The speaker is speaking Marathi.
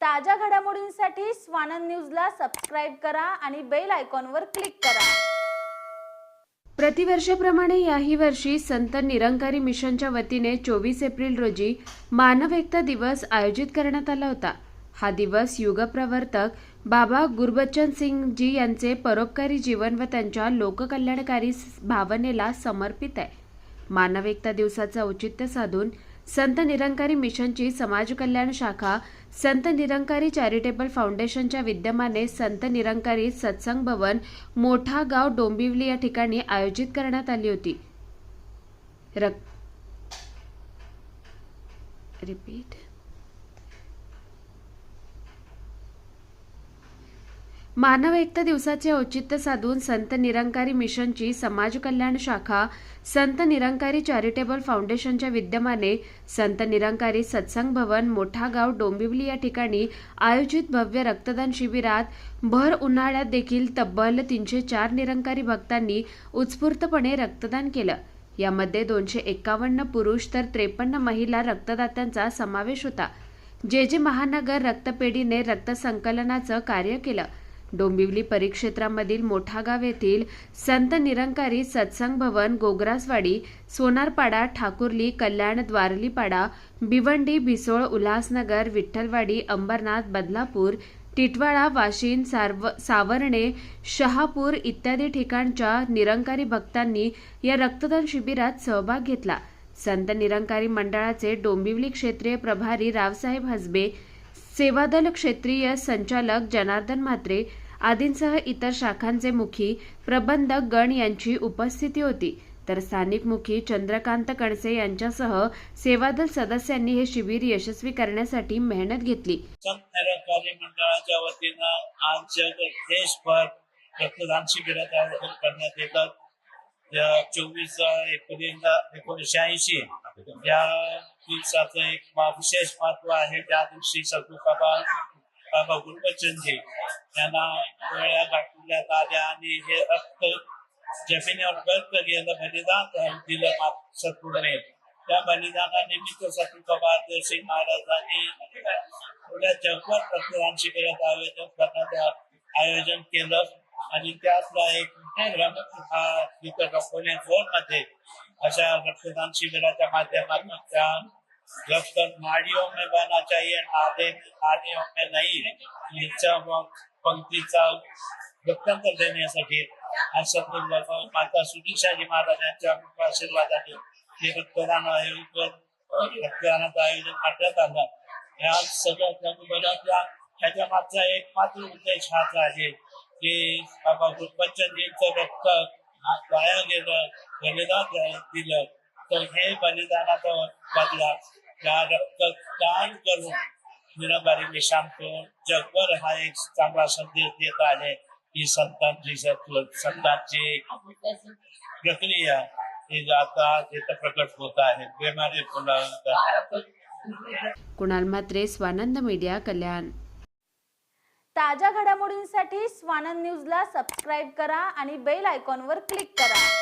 ताज्या घडामोडींसाठी स्वानंद न्यूजला सबस्क्राईब करा आणि बेल आयकॉनवर क्लिक करा. प्रतिवर्षाप्रमाणे याही वर्षी संत निरंकारी मिशनच्या वतीने चोवीस एप्रिल रोजी मानव एकता दिवस आयोजित करण्यात आला होता. हा दिवस युगप्रवर्तक बाबा गुरबच्चन सिंग जी यांचे परोपकारी जीवन व त्यांच्या लोककल्याणकारी भावनेला समर्पित आहे. मानव एकता दिवसाचं औचित्य साधून संत निरंकारी मिशनची समाज कल्याण शाखा संत निरंकारी चॅरिटेबल फाउंडेशनच्या विद्यमाने संत निरंकारी सत्संग भवन मोठा गाव डोंबिवली या ठिकाणी आयोजित करण्यात आली होती. रक रिपीट मानव एकता दिवसाचे औचित्य साधून संत निरंकारी मिशनची समाज कल्याण शाखा संत निरंकारी चॅरिटेबल फाउंडेशनच्या विद्यमाने संत निरंकारी सत्संग भवन मोठा गाव डोंबिवली या ठिकाणी आयोजित भव्य रक्तदान शिबिरात भर उन्हाळ्यात देखील तब्बल तीनशे चार निरंकारी भक्तांनी उत्स्फूर्तपणे रक्तदान केलं. यामध्ये दोनशे एक्कावन्न पुरुष तर त्रेपन्न महिला रक्तदात्यांचा समावेश होता. जे जे महानगर रक्तपेढीने रक्तसंकलनाचं कार्य केलं. डोंबिवली परिक्षेत्रामधील मोठागाव येथील संत निरंकारी सत्संग भवन गोग्रासवाडी सोनारपाडा ठाकुर्ली कल्याण द्वारलीपाडा भिवंडी भिसोळ उल्हासनगर विठ्ठलवाडी अंबरनाथ बदलापूर टिटवाळा वाशिन सार्व सावर्णे शहापूर इत्यादी ठिकाणच्या निरंकारी भक्तांनी या रक्तदान शिबिरात सहभाग घेतला. संत निरंकारी मंडळाचे डोंबिवली क्षेत्रीय प्रभारी रावसाहेब हसबे सेवादल क्षेत्रीय संचालक जनार्दन म्हात्रे आदींसह इतर शाखांचे मुखी प्रबंधक गण यांची उपस्थिती होती. तर स्थानिक मुखी चंद्रकांत कणसे यांच्यासह सेवादल सदस्यांनी हे शिबिर यशस्वी करण्यासाठी मेहनत घेतली. संत मंडळाच्या वतीनं आज देशभर रक्तदान शिबिरात आयोजन करण्यात येतात चोवीस एप्रिल एकोणीसशे ऐंशी या दिवसाचं एक विशेष महत्त्व आहे. त्या दिवशी सद्गुरू बाबा बाबा गुरुबच्चनजी यांना गोळ्या गाठवण्यात आल्या आणि हे रक्त जमिनीवर गळत गेलं. बलिदान दिलं सद्गुरूने. त्या बलिदानानिमित्त सद्गुरू बाबा सिंग महाराजांनी पुढे जगभर रक्तदान शिबिरात आयोजन करण्यात आयोजन केलं. आणि त्यातला एक उपक्रम हा इथं डॉक्टरमध्ये अशा रक्तदान शिबिराच्या माध्यमातून त्या रक्त नाड़ियों में बहना चाहिए नादे नाड़ियों में नहीं। याच्या पंक्तीचा रक्तांतर देण्यासाठी आज बाबा माता सुदीक्षाजी महाराज यांच्या कृपा आशीर्वादाने हे। रक्तदान आयोजन रक्तदानाचं आयोजन करण्यात आलं या सगळ्या जगभरातल्या त्याच्या मागचा एक मात्र उद्देश हाच आहे की बाबा गुरुबच्चनजींचं रक्त वाया गेलं बलिदान दिलं तर हे बलिदानाचा बदला त्या रक्तदान करून निरंकारी निशांत जगभर हा एक चांगला संदेश देत आहे ही संतांची संतांची प्रक्रिया ही आता तिथं प्रकट होत आहे. प्रेमाने पुन्हा कुणाल म्हात्रे स्वानंद मीडिया कल्याण. ताज्या घडामोडींसाठी स्वानंद न्यूजला सबस्क्राईब करा आणि बेल आयकॉनवर क्लिक करा.